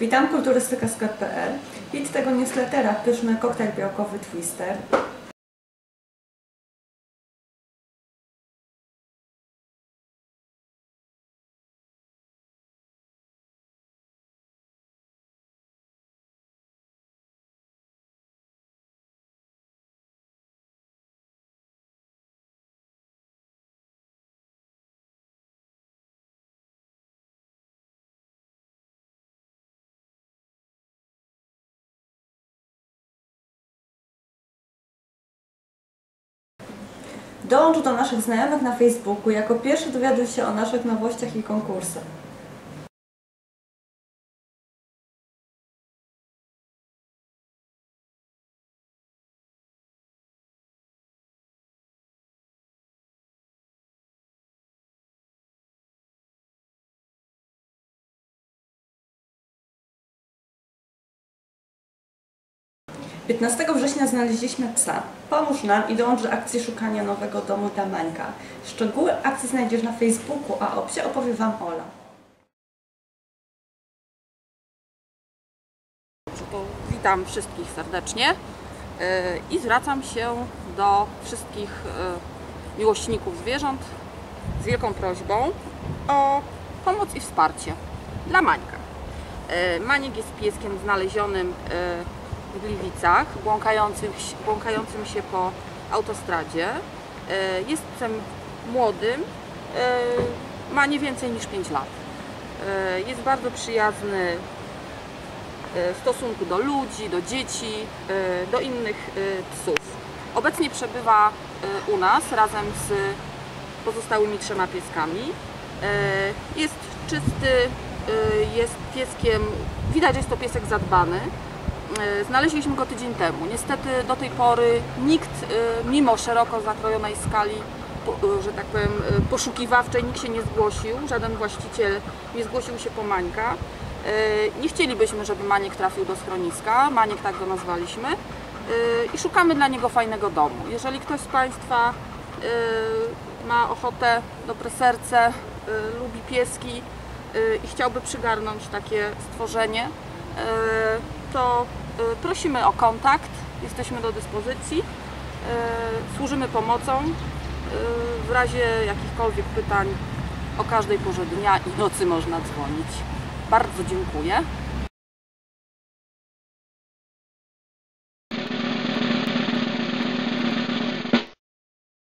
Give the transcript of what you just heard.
Witam kulturystyka.pl. Hit tego newslettera pyszny koktajl białkowy Twister. Dołącz do naszych znajomych na Facebooku. Jako pierwszy dowiaduj się o naszych nowościach i konkursach. Piętnastego września znaleźliśmy psa. Pomóż nam i dołącz do akcji szukania nowego domu dla Mańka. Szczegóły akcji znajdziesz na Facebooku, a o psie opowie Wam Ola. Witam wszystkich serdecznie yy, i zwracam się do wszystkich yy, miłośników zwierząt z wielką prośbą o pomoc i wsparcie dla Mańka. Yy, Maniek jest pieskiem znalezionym w Gliwicach, błąkającym, błąkającym się po autostradzie. Yy, Jest psem młodym, yy, ma nie więcej niż 5 lat. Yy, Jest bardzo przyjazny w stosunku do ludzi, do dzieci, do innych psów. Obecnie przebywa u nas razem z pozostałymi trzema pieskami. Jest czysty, jest pieskiem, widać, że jest to piesek zadbany. Y, Znaleźliśmy go tydzień temu. Niestety do tej pory nikt, y, mimo szeroko zakrojonej skali, y, że tak powiem, poszukiwawczej, nikt się nie zgłosił, żaden właściciel nie zgłosił się po Mańka. Nie chcielibyśmy, żeby Maniek trafił do schroniska, Maniek tak go nazwaliśmy i szukamy dla niego fajnego domu. Jeżeli ktoś z Państwa ma ochotę, dobre serce, lubi pieski i chciałby przygarnąć takie stworzenie, to prosimy o kontakt, jesteśmy do dyspozycji, y, służymy pomocą. y, W razie jakichkolwiek pytań o każdej porze dnia i nocy można dzwonić. Bardzo dziękuję.